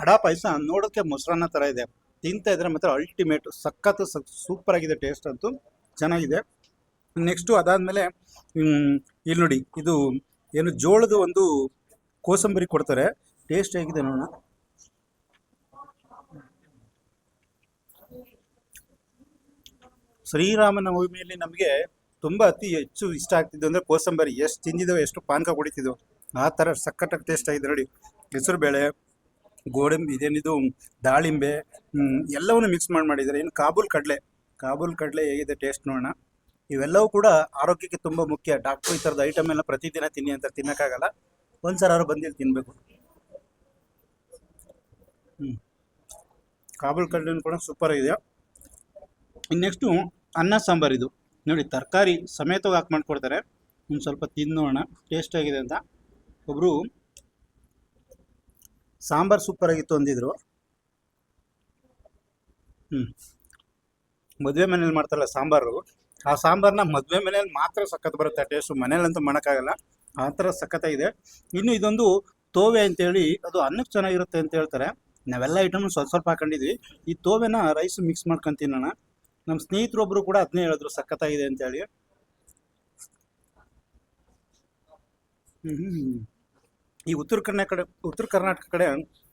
ಅಡ ಪಾಯಸ ನೋಡೋಕ್ಕೆ ಮೊಸರನ್ನ ಥರ ಇದೆ. ತಿಂತಾ ಇದ್ರೆ ಮಾತ್ರ ಅಲ್ಟಿಮೇಟ್ ಸಖತ್ ಸೂಪರ್ ಆಗಿದೆ ಟೇಸ್ಟ್ ಅಂತೂ ಚೆನ್ನಾಗಿದೆ. ನೆಕ್ಸ್ಟು ಅದಾದಮೇಲೆ ಇಲ್ಲಿ ನೋಡಿ, ಇದು ಏನು ಜೋಳದ ಒಂದು ಕೋಸಂಬರಿ ಕೊಡ್ತಾರೆ. ಟೇಸ್ಟ್ ಹೇಗಿದೆ ನೋಡೋಣ. ಶ್ರೀರಾಮನವಮಿಯಲ್ಲಿ ನಮಗೆ ತುಂಬ ಅತಿ ಹೆಚ್ಚು ಇಷ್ಟ ಆಗ್ತಿದ್ದು ಅಂದರೆ ಕೋಸಂಬರಿ. ಎಷ್ಟು ತಿಂದಿದ್ದೋ ಎಷ್ಟು ಪಾನಕ ಕುಡಿತಿದ್ದೋ ಆ ಥರ ಸಕ್ಕತ್ತಾಗಿ ಟೇಸ್ಟ್ ಆಗಿದೆ ನೋಡಿ. ಹೆಸರುಬೇಳೆ ಗೋಡಂಬಿ, ಇದೇನಿದು ದಾಳಿಂಬೆ ಎಲ್ಲವನ್ನು ಮಿಕ್ಸ್ ಮಾಡಿ ಮಾಡಿದ್ದಾರೆ ಇನ್ನು ಕಾಬೂಲ್ ಕಡಲೆ ಕಾಬೂಲ್ ಕಡಲೆ ಹೇಗಿದೆ ಟೇಸ್ಟ್ ನೋಡೋಣ. ಇವೆಲ್ಲವೂ ಕೂಡ ಆರೋಗ್ಯಕ್ಕೆ ತುಂಬ ಮುಖ್ಯ. ಡಾಕ್ಟ್ರು ಈ ಥರದ ಐಟಮ್ ಎಲ್ಲ ಪ್ರತಿದಿನ ತಿನ್ನಿ ಅಂತ ತಿನ್ನೋಕ್ಕಾಗಲ್ಲ. ಒಂದ್ಸಲ ಅವ್ರು ಬಂದಿಲ್ಲಿ ತಿನ್ನಬೇಕು ಹ್ಞೂ ಕಾಬೂಲ್ ಕಡಲೆನೂ ಕೂಡ ಸೂಪರ್ ಇದೆ ಇನ್ನು ನೆಕ್ಸ್ಟು ಅನ್ನ ಸಾಂಬಾರು ಇದು. ನೋಡಿ, ತರಕಾರಿ ಸಮೇತವಾಗಿ ಹಾಕಿ ಮಾಡಿಕೊಡ್ತಾರೆ. ಒಂದು ಸ್ವಲ್ಪ ತಿನ್ನೋಣ ಟೇಸ್ಟ್ ಆಗಿದೆ ಅಂತ. ಒಬ್ಬರು ಸಾಂಬಾರು ಸೂಪರ್ ಆಗಿತ್ತು ಅಂದಿದ್ರು ಹ್ಞೂ ಮದುವೆ ಮನೇಲಿ ಮಾಡ್ತಾರಲ್ಲ ಸಾಂಬಾರು, ಆ ಸಾಂಬಾರ್ನ ಮದುವೆ ಮನೇಲಿ ಮಾತ್ರ ಸಖತ್ ಬರುತ್ತೆ ಟೇಸ್ಟು ಮನೇಲಂತೂ ಮಾಡೋಕ್ಕಾಗಲ್ಲ. ಆ ಥರ ಸಖತ್ತಾಗಿದೆ ಇನ್ನು ಇದೊಂದು ತೋವೆ ಅಂತೇಳಿ, ಅದು ಅನ್ನಕ್ಕೆ ಚೆನ್ನಾಗಿರುತ್ತೆ ಅಂತ ಹೇಳ್ತಾರೆ. ನಾವೆಲ್ಲ ಐಟಮ್ ಸ್ವಲ್ಪ ಸ್ವಲ್ಪ ಹಾಕೊಂಡಿದ್ವಿ. ಈ ತೋವೆನ ರೈಸ್ ಮಿಕ್ಸ್ ಮಾಡ್ಕೊಂಡು ತಿನ್ನೋಣ. ನಮ್ಮ ಸ್ನೇಹಿತರೊಬ್ಬರು ಕೂಡ ಅದನ್ನೇ ಹೇಳಿದ್ರು ಸಖತ್ತಾಗಿದೆ ಅಂತೇಳಿ. ಹ್ಮ್. ಈ ಉತ್ತರ ಕರ್ನಾಟಕ ಕಡೆ, ಉತ್ತರ ಕರ್ನಾಟಕ ಕಡೆ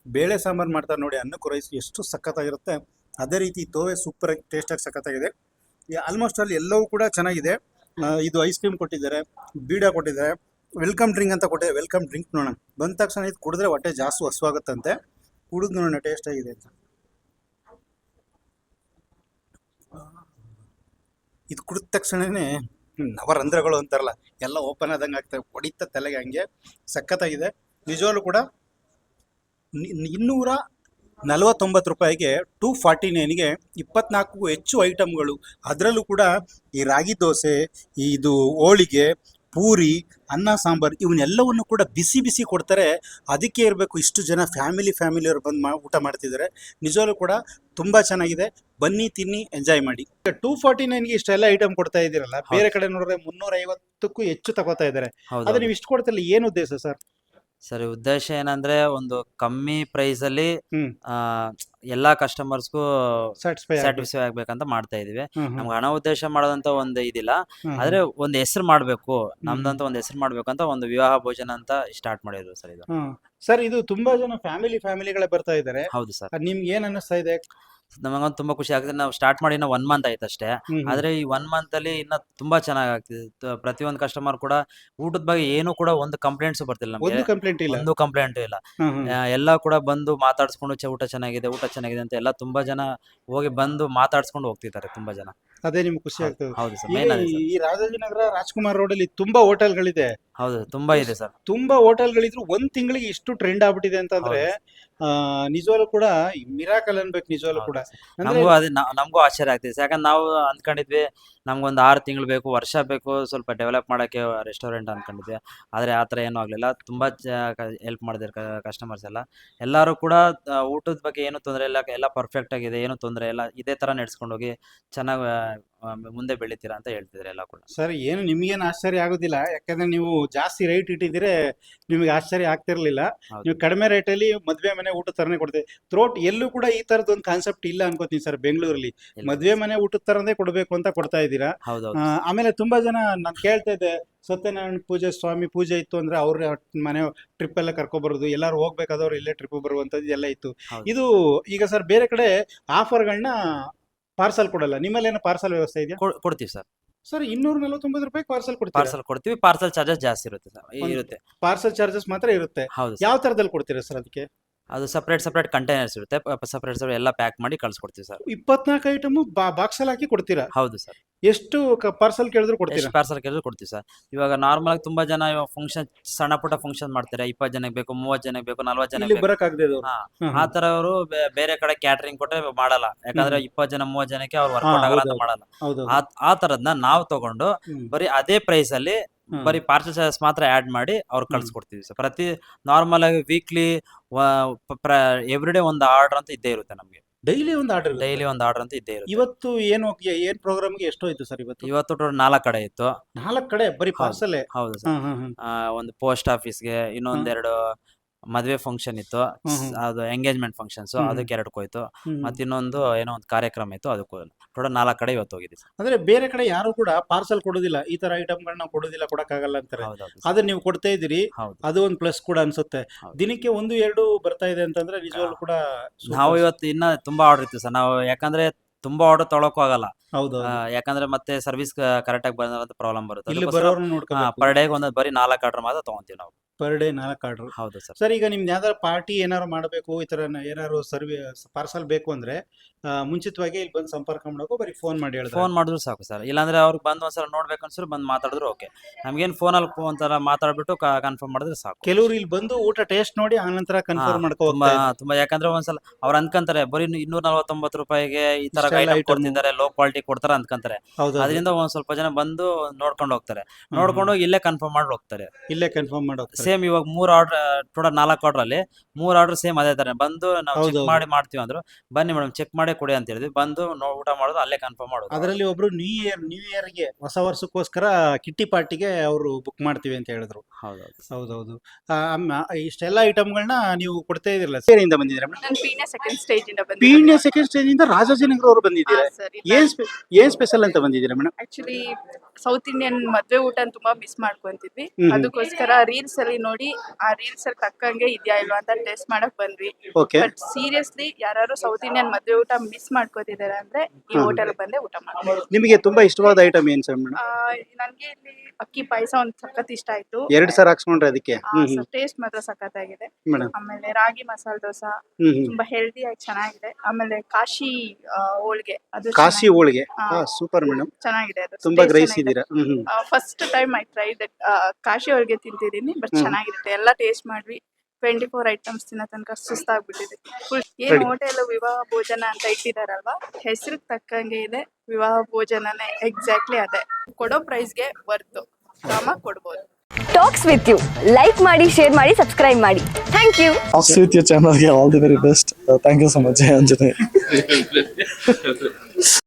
ಬೇಳೆ ಸಾಂಬಾರು ಮಾಡ್ತಾರೆ ನೋಡಿ ಅನ್ನಕ್ಕೆ ರೈಸ್ ಎಷ್ಟು ಸಖತ್ತಾಗಿರುತ್ತೆ. ಅದೇ ರೀತಿ ತೋವೆ ಸೂಪರ್ ಟೇಸ್ಟಾಗಿ ಸಖತ್ತಾಗಿದೆ. ಆಲ್ಮೋಸ್ಟ್ ಅಲ್ಲಿ ಎಲ್ಲವೂ ಕೂಡ ಚೆನ್ನಾಗಿದೆ. ಇದು ಐಸ್ ಕ್ರೀಮ್ ಕೊಟ್ಟಿದ್ದಾರೆ, ಬೀಡ ಕೊಟ್ಟಿದ್ದಾರೆ ವೆಲ್ಕಮ್ ಡ್ರಿಂಕ್ ಅಂತ ಕೊಟ್ಟಿದೆ ವೆಲ್ಕಮ್ ಡ್ರಿಂಕ್ ನೋಡೋಣ. ಬಂದ ತಕ್ಷಣ ಇದು ಕುಡಿದ್ರೆ ಹೊಟ್ಟೆ ಜಾಸ್ತಿ ಹಸುವಾಗುತ್ತಂತೆ. ಕುಡಿದು ನೋಡೋಣ ಟೇಸ್ಟ್ ಆಗಿದೆ ಅಂತ. ಇದು ಕುಡಿದ ತಕ್ಷಣನೇ ನವರಂಧ್ರಗಳು ಅಂತಾರಲ್ಲ, ಎಲ್ಲ ಓಪನ್ ಆದಂಗೆ ಆಗ್ತವೆ ಹೊಡಿತ ತಲೆಗೆ ಹಂಗೆ ಸಖತ್ತಾಗಿದೆ. ನಿಜವಾಗ್ಲೂ ಕೂಡ ಇನ್ನೂರ ನಲವತ್ತೊಂಬತ್ತು ರೂಪಾಯಿಗೆ ಟೂ ಫಾರ್ಟಿ ನೈನ್ಗೆ ಇಪ್ಪತ್ನಾಲ್ಕು ಹೆಚ್ಚು ಐಟಮ್ಗಳು ಅದರಲ್ಲೂ ಕೂಡ ಈ ರಾಗಿ ದೋಸೆ, ಇದು ಹೋಳಿಗೆ ಪೂರಿ ಅನ್ನ ಸಾಂಬಾರು ಇವನ್ನೆಲ್ಲವನ್ನು ಕೂಡ ಬಿಸಿ ಬಿಸಿ ಕೊಡ್ತಾರೆ. ಅದಕ್ಕೆ ಇರಬೇಕು ಇಷ್ಟು ಜನ ಫ್ಯಾಮಿಲಿ ಫ್ಯಾಮಿಲಿಯವರು ಬಂದು ಮಾ ಊಟ ಮಾಡ್ತಿದ್ದಾರೆ. ನಿಜವಾಗ್ಲೂ ಕೂಡ ತುಂಬ ಚೆನ್ನಾಗಿದೆ. ಬನ್ನಿ ತಿನ್ನಿ ಎಂಜಾಯ್ ಮಾಡಿ. ಟೂ ಫಾರ್ಟಿ ನೈನ್ಗೆ ಇಷ್ಟೆಲ್ಲ ಐಟಮ್ ಕೊಡ್ತಾ ಇದ್ದೀರಲ್ಲ ಬೇರೆ ಕಡೆ ನೋಡಿದ್ರೆ ಮುನ್ನೂರ ಐವತ್ತಕ್ಕೂ ಹೆಚ್ಚು ತಗೋತಾ ಇದ್ದಾರೆ. ಆದ್ರೆ ನೀವು ಇಷ್ಟು ಕೊಡ್ತಿಲ್ಲ ಏನು ಉದ್ದೇಶ ಸರ್? ಸರ್ ಉದ್ದೇಶ ಏನಂದ್ರೆ ಒಂದು ಕಮ್ಮಿ ಪ್ರೈಸ್ ಅಲ್ಲಿ ಹ್ಮ್. ಆ, ಎಲ್ಲಾ ಕಸ್ಟಮರ್ಸ್ಗೂ ಸ್ಯಾಟಿಸ್ಫೈ ಸ್ಯಾಟಿಸ್ಫೈ ಆಗ್ಬೇಕಂತ ಮಾಡ್ತಾ ಇದೀವಿ ನಮ್ಗೆ ಹಣ ಉದ್ದೇಶ ಮಾಡೋದಂತ ಒಂದು ಇದಿಲ್ಲ. ಆದ್ರೆ ಒಂದ್ ಹೆಸರು ಮಾಡ್ಬೇಕು. ನಮ್ದಂತ ಒಂದ್ ಹೆಸರು ಮಾಡ್ಬೇಕು ಅಂತ ಒಂದು ವಿವಾಹ ಭೋಜನ ಅಂತ ಸ್ಟಾರ್ಟ್ ಮಾಡಿದ್ರು ಸರ್ ಇದು. ಸರ್ ಇದು ತುಂಬಾ ಜನ ಫ್ಯಾಮಿಲಿ ಫ್ಯಾಮಿಲಿಗಳೇ ಬರ್ತಾ ಇದ್ದಾರೆ. ಹೌದು ಸರ್. ನಿಮ್ಗೆ ಏನ್ ಅನ್ನಿಸ್ತಾ ಇದೆ? ನಮಗೊಂದು ತುಂಬಾ ಖುಷಿ ಆಗ್ತದೆ. ನಾವು ಸ್ಟಾರ್ಟ್ ಮಾಡಿ ಇನ್ನ ಒನ್ ಮಂತ್ ಆಯ್ತು ಅಷ್ಟೇ. ಆದ್ರೆ ಈ ಒನ್ ಮಂತ್ ಅಲ್ಲಿ ಇನ್ನ ತುಂಬಾ ಚೆನ್ನಾಗಿ ಆಗ್ತಿದೆ ತ- ಪ್ರತಿಯೊಂದು ಕಸ್ಟಮರ್ ಕೂಡ ಊಟದ ಬಗ್ಗೆ ಏನು ಕೂಡ ಒಂದು ಕಂಪ್ಲೇಂಟ್ಸ್ ಬರ್ತಿಲ್ಲ ಒಂದು ನಮ್ಗೆ ಕಂಪ್ಲೇಂಟ್ ಇಲ್ಲ. ಒಂದು ಕಂಪ್ಲೇಂಟ್ ಇಲ್ಲ. ಹ್ಮ್, ಹ್ಮ್. ಆ, ಎಲ್ಲ ಕೂಡ ಬಂದು ಮಾತಾಡ್ಸ್ಕೊಂಡು "ಛೆ, ಊಟ ಚೆನ್ನಾಗಿದೆ ಊಟ ಚೆನ್ನಾಗಿದೆ ಅಂತ ಎಲ್ಲ ತುಂಬಾ ಜನ ಹೋಗಿ ಬಂದು ಮಾತಾಡ್ಸ್ಕೊಂಡು ಹೋಗ್ತಿದ್ದಾರೆ ತುಂಬಾ ಜನ. ಅದೇ ನಿಮ್ಗೆ ಖುಷಿ ಆಗ್ತದೆ. ಹೌದು ಸರ್ ಈಗ ಮೇನ್ ಅದೇ ಸರ್. ಈ ರಾಜಾಜಿನಗರ ರಾಜ್ಕುಮಾರ್ ರೋಡ್ ಅಲ್ಲಿ ತುಂಬಾ ಹೋಟೆಲ್ಗಳಿದೆ. ಹೌದು ತುಂಬಾ ಇದೆ ಸರ್. ತುಂಬಾ ಹೋಟೆಲ್ಗಳಿದ್ರು ಒಂದ್ ತಿಂಗಳಿಗೆ ಇಷ್ಟು ಟ್ರೆಂಡ್ ಆಗ್ಬಿಟ್ಟಿದೆ ಅಂತಂದ್ರೆ ಆ ನಿಜವಾಗ್ಲೂ ಕೂಡ ಮಿರಾಕಲ್ ಅನ್ಬೇಕು ನಿಜವಾಗ್ಲೂ ಕೂಡ. ಅಂದ್ರೆ ನಮಗೂ ಅದೇ ನ- ನಮಗೂ ಆಶ್ಚರ್ಯ ಆಗ್ತಿದೆ. ಸರ್. ಯಾಕಂದ್ರೆ ನಾವು ಅಂದ್ಕೊಂಡಿದ್ವಿ ನಮ್ಗೊಂದು ಆರು ತಿಂಗಳು ಬೇಕು, ವರ್ಷ ಬೇಕು, ಸ್ವಲ್ಪ ಡೆವಲಪ್ ಮಾಡೋಕ್ಕೆ ರೆಸ್ಟೋರೆಂಟ್ ಅಂದ್ಕೊಂಡಿದ್ವಿ ಆದರೆ ಆ ಥರ ಏನೂ ಆಗಲಿಲ್ಲ. ತುಂಬಾ ಹೆಲ್ಪ್ ಮಾಡಿದ್ರು ಕಸ್ಟಮರ್ಸ್ ಎಲ್ಲ. ಎಲ್ಲರೂ ಕೂಡ ಊಟದ ಬಗ್ಗೆ ಏನೂ ತೊಂದರೆ ಇಲ್ಲ. ಎಲ್ಲ ಪರ್ಫೆಕ್ಟಾಗಿದೆ ಏನೂ ತೊಂದರೆ ಇಲ್ಲ. ಇದೇ ಥರ ನಡೆಸ್ಕೊಂಡೋಗಿ ಹೋಗಿ ಮುಂದೆ ಬೆಳಿತೀರಾ ಅಂತ ಹೇಳ್ತಿದ್ರೆ ಎಲ್ಲ ಕೂಡ. ಸರ್ ಏನು ನಿಮ್ಗೇನು ಆಶ್ಚರ್ಯ ಆಗೋದಿಲ್ಲ. ಯಾಕಂದ್ರೆ ನೀವು ಜಾಸ್ತಿ ರೇಟ್ ಇಟ್ಟಿದ್ರೆ ನಿಮಗೆ ಆಶ್ಚರ್ಯ ಆಗ್ತಿರ್ಲಿಲ್ಲ. ಹೌದು. ನೀವು ಕಡಿಮೆ ರೇಟಲ್ಲಿ ಮದ್ವೆ ಮನೆ ಊಟ ತರನೇ ಕೊಡ್ತೀವಿ ಥ್ರೋಟ್ ಎಲ್ಲೂ ಕೂಡ ಈ ತರದ್ ಒಂದು ಕಾನ್ಸೆಪ್ಟ್ ಇಲ್ಲ ಅನ್ಕೋತೀನಿ ಸರ್ ಬೆಂಗಳೂರಲ್ಲಿ. ಇಲ್ಲ. ಮದ್ವೆ ಮನೆ ಊಟದ ತರನೇ ಕೊಡ್ಬೇಕು ಅಂತ ಕೊಡ್ತಾ ಇದ್ದೀರಾ? ಹೌದೌದು. ಆ, ಆಮೇಲೆ ತುಂಬಾ ಜನ ನಾನು ಕೇಳ್ತಾ ಇದ್ದೆ ಸತ್ಯನಾರಾಯಣ ಪೂಜೆ ಸ್ವಾಮಿ ಪೂಜೆ ಇತ್ತು ಅಂದ್ರೆ ಅವ್ರ ಮನೆ ಟ್ರಿಪ್ ಎಲ್ಲ ಕರ್ಕೊಬರೋದು ಎಲ್ಲಾರು ಹೋಗ್ಬೇಕಾದವ್ರು ಇಲ್ಲೇ ಟ್ರಿಪ್ ಬರುವಂತದ್ದು ಎಲ್ಲ ಇತ್ತು. ಹೌದು. ಇದು ಈಗ ಸರ್ ಬೇರೆ ಕಡೆ ಆಫರ್ಗಳನ್ನ ಪಾರ್ಸಲ್ ಕೊಡಲ್ಲ. ನಿಮ್ಮಲ್ಲಿ ಏನೋ ಪಾರ್ಸಲ್ ವ್ಯವಸ್ಥೆ ಇದೆಯಾ? ಕೊಡ್- ಕೊಡ್ತೀವಿ ಸರ್. ಸರ್ ಇನ್ನೂರ ನಲವತ್ತೊಂಬತ್ತು ರೂಪಾಯಿ ಪಾರ್ಸಲ್ ಕೊಡ್ತೀವಿ ಪಾರ್ಸಲ್ ಕೊಡ್ತೀವಿ. ಪಾರ್ಸಲ್ ಚಾರ್ಜಸ್ ಜಾಸ್ತಿ ಇರುತ್ತೆ ಸರ್. ಒಂದು- ಇರುತ್ತೆ. ಪಾರ್ಸಲ್ ಚಾರ್ಜಸ್ ಮಾತ್ರ ಇರುತ್ತೆ. ಹೌದು ಯಾವ ತರದಲ್ಲಿ ಕೊಡ್ತೀರಾ ಸರ್ ಅದಕ್ಕೆ? ಅದು ಸಪ್ರೇಟ್ ಸಪ್ರೇಟ್ ಕಂಟೈನರ್ಸ್ ಇರುತ್ತೆ. ಸಪ್ರೇಟ್ ಸಪ್ರೇಟ್ ಎಲ್ಲ ಪ್ಯಾಕ್ ಮಾಡಿ ಕಳ್ಸಿಕೊಡ್ತೀವಿ ಸರ್ ಇಪ್ಪತ್ನಾಲ್ಕು ಐಟಮ್ ಬಾಕ್ಸ್ ಅಲ್ಲಿ ಹಾಕಿ ಕೊಡ್ತೀರಾ? ಹೌದು ಸರ್ ಎಷ್ಟು ಪಾರ್ಸಲ್ ಕೇಳಿದ್ರು ಕೊಡ್ತೀರಾ? ಪಾರ್ಸಲ್ ಕೇಳಿದ್ರು ಕೊಡ್ತೀವಿ ಸರ್ ಇವಾಗ ನಾರ್ಮಲ್ ಆಗಿ ತುಂಬಾ ಜನ ಇವಾಗ ಫಂಕ್ಷನ್ ಸಣ್ಣ ಪುಟ್ಟ ಫಂಕ್ಷನ್ ಮಾಡ್ತಾರೆ. ಇಪ್ಪತ್ತು ಜನಕ್ಕೆ ಬೇಕು ಮೂವತ್ತು ಜನಕ್ಕೆ ಬೇಕು ನಲ್ವತ್ತು ಜನಕ್ಕೆ ಇಲ್ಲಿ ಬೇಕು. ಬರಕ್ ಆಗದೆ ಹಾ. ಆ ತರ ಅವರು ಬೇರೆ ಕಡೆ ಕ್ಯಾಟರಿಂಗ್ ಕೊಟ್ಟರೆ ಮಾಡಲ್ಲ. ಯಾಕಂದ್ರೆ ಇಪ್ಪತ್ತು ಜನ ಮೂವತ್ತು ಜನಕ್ಕೆ ಅವ್ರು ವರ್ಕೌಟ್ ಆಗಲ್ಲ ಅಂತ ಮಾಡಲ್ಲ. ಆ ತರದ್ನ ನಾವು ತಗೊಂಡು. ಬರೀ ಅದೇ ಪ್ರೈಸ್ ಅಲ್ಲಿ. ಬರೀ ಪಾರ್ಸಲ್ ಚಾರ್ಜಸ್ ಮಾತ್ರ ಆಡ್ ಮಾಡಿ ಅವ್ರು. ಕಳ್ಸಿಕೊಡ್ತೀವಿ ಸರ್. ಪ್ರತಿ ನಾರ್ಮಲ್ ಆಗಿ ವೀಕ್ಲಿ ಎವ್ರಿ ಡೇ ಒಂದು ಆರ್ಡರ್ ಅಂತ ಇದ್ದೇ ಇರುತ್ತೆ ನಮಗೆ. ಡೈಲಿ ಒಂದು ಆರ್ಡರ್ ಡೈಲಿ ಒಂದು ಆರ್ಡರ್ ಅಂತ ಇದ್ದೇ ಇರುತ್ತೆ. ಇವತ್ತು ಏನು ಏನ್ ಪ್ರೋಗ್ರಾಮ್ಗೆ ಎಷ್ಟೋಯ್ತು ಸರ್ ಇವತ್ತು? ಇವತ್ತು ಟೋಟಲ್ ನಾಲ್ಕು ಕಡೆ ಇತ್ತು. ನಾಲ್ಕು ಕಡೆ ಬರೀ. ಪಾರ್ಸಲ್ ಹೌದು ಸರ್. ಒಂದು ಪೋಸ್ಟ್ ಆಫೀಸ್ಗೆ ಇನ್ನೊಂದೆರಡು ಮದುವೆ ಫಂಕ್ಷನ್ ಇತ್ತು. ಅದು ಎಂಗೇಜ್ಮೆಂಟ್ ಫಂಕ್ಷನ್ಸ್. ಅದಕ್ಕೆ ಎರಡು ಹೋಯ್ತು ಮತ್ತೆ ಇನ್ನೊಂದು ಏನೋ ಒಂದು ಕಾರ್ಯಕ್ರಮ ಇತ್ತು ಅದಕ್ಕೂ ಟೋಟಲ್ ನಾಲ್ಕು ಕಡೆ ಇವತ್ತು ಹೋಗಿದೆ ಸರ್ ಅಂದ್ರೆ ಬೇರೆ ಕಡೆ ಯಾರು ಕೂಡ ಪಾರ್ಸಲ್ ಕೊಡೋದಿಲ್ಲ ಈ ತರ ಐಟಮ್ಗಳನ್ನ ಕೊಡೋದಿಲ್ಲ ಕೊಡಕ್ಕಾಗಲ್ಲ ಅಂತಾರೆ. ಹೌದೌದು. ಸರ್. ಅದನ್ನ ನೀವು ಕೊಡ್ತಾ ಇದ್ದೀರಿ ಹೌದು. ಅದು ಒಂದು ಪ್ಲಸ್ ಕೂಡ ಅನ್ಸುತ್ತೆ. ದಿನಕ್ಕೆ ಒಂದು ಎರಡು ಬರ್ತಾ ಇದೆ ಅಂತಂದ್ರೆ ನಿಜವಾಗ್ಲೂ ಕೂಡ. ನಾವು ಇವತ್ತು ಇನ್ನ ತುಂಬಾ ಆರ್ಡರ್ ಇತ್ತು ಸರ್. ನಾವು ಯಾಕಂದ್ರೆ ತುಂಬಾ ಆರ್ಡರ್ ತೊಗೊಳಕ್ಕೂ ಆಗಲ್ಲ. ಹೌದು ಆ, ಯಾಕಂದ್ರೆ ಮತ್ತೆ ಸರ್ವಿಸ್ ಕರೆಕ್ಟ್ ಆಗಿ ಬಂದ್ರೆ ಪ್ರಾಬ್ಲಮ್ ಬರುತ್ತೆ. ಇಲ್ಲಿ ಬರೋರ್ನ ಆ, ಪರ್ ಡೇಗೆ ಒಂದ್ ಬರೀ ನಾಲ್ಕು ಆರ್ಡರ್ ಮಾತ್ರ ತಗೊಂತೀವಿ ನಾವು. ಪರ್ ಡೇ ನಾಲ್ಕು ಆರ್ಡರ್ ಹೌದು ಸರ್. ಸರ್ ಈಗ ನಿಮ್ದು ಯಾವ್ದಾದ್ರು ಪಾರ್ಟಿ ಏನಾದ್ರು ಮಾಡಬೇಕು ಈ ತರ ಏನಾದ್ರು ಸರ್ವಿ ಪಾರ್ಸಲ್ ಬೇಕು ಅಂದ್ರೆ ಆ, ಮುಂಚಿತವಾಗಿ ಇಲ್ಲಿ ಬಂದು ಸಂಪರ್ಕ ಮಾಡಬೇಕು ಬರೀ ಫೋನ್ ಮಾಡಿ ಹೇಳಿದ್ರೆ ಫೋನ್ ಮಾಡಿದ್ರು ಸಾಕು ಸರ್. ಇಲ್ಲಾಂದ್ರೆ ಅವ್ರಿಗೆ ಬಂದು ಒಂದ್ಸಲ ನೋಡ್ಬೇಕು ಅನ್ಸಿದ್ರು ಬಂದು ಮಾತಾಡಿದ್ರು ಓಕೆ ನಮ್ಗೇನು ಫೋನಲ್ಲಿ ಒಂಥರ ಮಾತಾಡ್ಬಿಟ್ಟು ಕನ್ಫರ್ಮ್ ಮಾಡಿದ್ರೆ ಸಾಕು. ಕೆಲವ್ರು ಇಲ್ಲಿ ಬಂದು ಊಟ ಟೇಸ್ಟ್ ನೋಡಿ ಆನಂತರ ಕನ್ಫರ್ಮ್ ಹಾ, ಮಾಡ್ಕೋ ತುಂಬಾ ಹೋಗ್ತಾ ತುಂಬಾ. ಯಾಕಂದ್ರೆ ಒಂದ್ಸಲ ಅವ್ರು ಅನ್ಕಂತಾರೆ ಬರೀ ಇನ್ನೂರ ನಲವತ್ತೊಂಬತ್ತು ರೂಪಾಯಿಗೆ ಈ ತರ ಇಷ್ಟೆಲ್ಲ ಐಟಮ್ item. ಕೊಡ್ತಿದ್ದಾರೆ ಲೋ ಕ್ವಾಲಿಟಿ ಕೊಡ್ತಾರೆ ಅನ್ಕಂತಾರೆ ಹೌದು ಅದರಿಂದ ಒಂದ್ ಸ್ವಲ್ಪ ಜನ ಬಂದು ನೋಡ್ಕೊಂಡು ಹೋಗ್ತಾರೆ. ನೋಡ್ಕೊಂಡು ಹೋಗಿ ಇಲ್ಲೇ ಕನ್ಫರ್ಮ್ ಮಾಡಿ ಹೋಗ್ತಾರೆ. ಇಲ್ಲೇ ಕನ್ಫರ್ಮ್ ಮಾಡಿ ಹೋಗ್ತಾರೆ. ಸೇಮ್ ಇವಾಗ ಮೂರ್ ಆರ್ಡರ್ ಟೋಟಲ್ ನಾಲ್ಕು ಆರ್ಡರ್ ಅಲ್ಲಿ ಮೂರ್ ಆರ್ಡರ್ ಸೇಮ್ ಅದೇ ತರ. ಬಂದು ನಾವು ಚೆಕ್. ಮಾಡಿ ಮಾಡ್ತೀವಿ ಅಂದ್ರು ಬನ್ನಿ ಮೇಡಮ್ ಚೆಕ್ ಮಾಡಿ ಕೊಡಿ ಅಂತ ಹೇಳಿದ್ವಿ. ಬಂದು ನೋ- ಊಟ ಮಾಡೋದು ಅಲ್ಲೇ ಕನ್ಫರ್ಮ್ ಮಾಡೋದು. ಅದರಲ್ಲಿ ಒಬ್ರು ನ್ಯೂ ಇಯರ್ ನ್ಯೂ ಇಯರ್ಗೆ ಹೊಸ ವರ್ಷಕ್ಕೋಸ್ಕರ ಕಿಟ್ಟಿ ಪಾರ್ಟಿಗೆ ಅವರು ಬುಕ್ ಮಾಡ್ತೀವಿ ಅಂತ ಹೇಳಿದ್ರು. ಹೌದೌದು. ಹೌದೌದು. ಆ, ಅಮ್ಮ ಇಷ್ಟೆಲ್ಲ ಐಟಮ್ಗಳನ್ನ ನೀವು ಕೊಡ್ತಾ ಇದಿರಲ್ಲ ಸೇರಿಂದ ಬಂದಿದ್ರೆ ನಾನು ಪೀಣ್ಯ ಸೆಕೆಂಡ್ ಸ್ಟೇಜ್ ಇಂದ ಪೀಣ್ಯ ಸೆಕೆಂಡ್ ಸ್ಟೇಜ್ ಇಂದ ರಾಜಾಜಿನಗರ ಅವರು ಬಂದಿದ್ದೀರಾ ಏನ್ ಸ್ಪೆ- ಏನ್ ಸ್ಪೆಷಲ್ ಅಂತ ಬಂದಿದ್ದೀರಾ ಮೇಡಮ್ ಆಕ್ಚುಲಿ ಸೌತ್ ಇಂಡಿಯನ್ ಮದ್ವೆ ಊಟ ತುಂಬಾ ಮಿಸ್ ಮಾಡ್ಕೊಂತಿದ್ವಿ. ಅದಕ್ಕೋಸ್ಕರ ರೀಲ್ಸ್ ಅಲ್ಲಿ ನೋಡಿ ಆ ರೀಲ್ಸ್ ಅಲ್ಲಿ ತಕ್ಕಂಗೆ ಇದ್ಯಾ ಇಲ್ವಾ ಅಂತ ಟೆಸ್ಟ್ ಮಾಡಕ್ ಬಂದ್ವಿ. ಬಟ್ ಸೀರಿಯಸ್ಲಿ ಯಾರು ಸೌತ್ ಇಂಡಿಯನ್ ಮದ್ವೆ ಊಟ ಮಿಸ್ ಮಾಡ್ಕೋತಿದ್ದಾರೆ ಅಂದ್ರೆ ಈ. ಹೋಟೆಲ್ ಬಂದೇ ಊಟ ಮಾಡ್ಬೋದು ನಿಮಗೆ ತುಂಬಾ ಇಷ್ಟವಾದ ಐಟಮ್ ಏನ್ ಸರ್ ಮೇಡಮ್ ನನ್ಗೆ ಇಲ್ಲಿ ಅಕ್ಕಿ ಪಾಯಸ ಒಂದ್ ಸಖತ್ ಇಷ್ಟ ಆಯ್ತು. ಎರಡ್ ಸರ್ ಹಾಕ್ಸ್ಕೊಂಡ್ರೆ ಅದಕ್ಕೆ? ಹ್ಮ್ ಹ್ಮ್. ಟೇಸ್ಟ್ ಮಾತ್ರ ಸಖತ್ ಆಗಿದೆ ಆಮೇಲೆ ರಾಗಿ ಮಸಾಲೆ ದೋಸಾ. ಹ್ಮ್ ಹ್ಮ್. ತುಂಬಾ ಹೆಲ್ದಿ ಆಗಿ ಚೆನ್ನಾಗಿದೆ. ಆಮೇಲೆ ಕಾಶಿ ಆ, ಹೋಳ್ಗೆ. ಅದು ಕಾಶಿ ಚೆನ್ನಾಗಿದೆ. ಹೋಳಿಗೆ. ಹಾ. ಸೂಪರ್ ಮೇಡಮ್ ಚೆನ್ನಾಗಿದೆ ಅದು. ತುಂಬಾ taste hmm first time I try that Kashi holige ತಿಂತಿದ್ದೀನಿ but ಚೆನ್ನಾಗಿರುತ್ತೆ. ಎಲ್ಲ ಟೇಸ್ಟ್ ಮಾಡ್ವಿ. ಟ್ವೆಂಟಿ ಫೋರ್ ಐಟಮ್ಸ್ ತಿನ್ನೋ ತನಕ ಸುಸ್ತಾಗ್ಬಿಟ್ಟಿದೆ. ಫುಲ್ ಏನ್. ಹೋಟೆಲ್ ವಿವಾಹ ಭೋಜನ ಅಂತ ಇಟ್ಟಿದಾರಲ್ವಾ? ಹೆಸರಿಗೆ ತಕ್ಕಂಗೆ ಇದೆ ವಿವಾಹ ಭೋಜನನೇ ಎಕ್ಸಾಕ್ಟ್ಲಿ ಅದೇ. ಕೊಡೋ ಪ್ರೈಸ್ಗೆ ವರ್ತು ಆರಾಮಾಗಿ ಕೊಡ್ಬೋದು. ಟಾಕ್ಸ್ ವಿತ್ ಯು ಲೈಕ್ ಮಾಡಿ ಶೇರ್ ಮಾಡಿ ಸಬ್ಸ್ಕ್ರೈಬ್ ಮಾಡಿ. ಥ್ಯಾಂಕ್ ಯು ಚಾನಲ್ಗೆ all the very best thank you so much Uh, [laughs]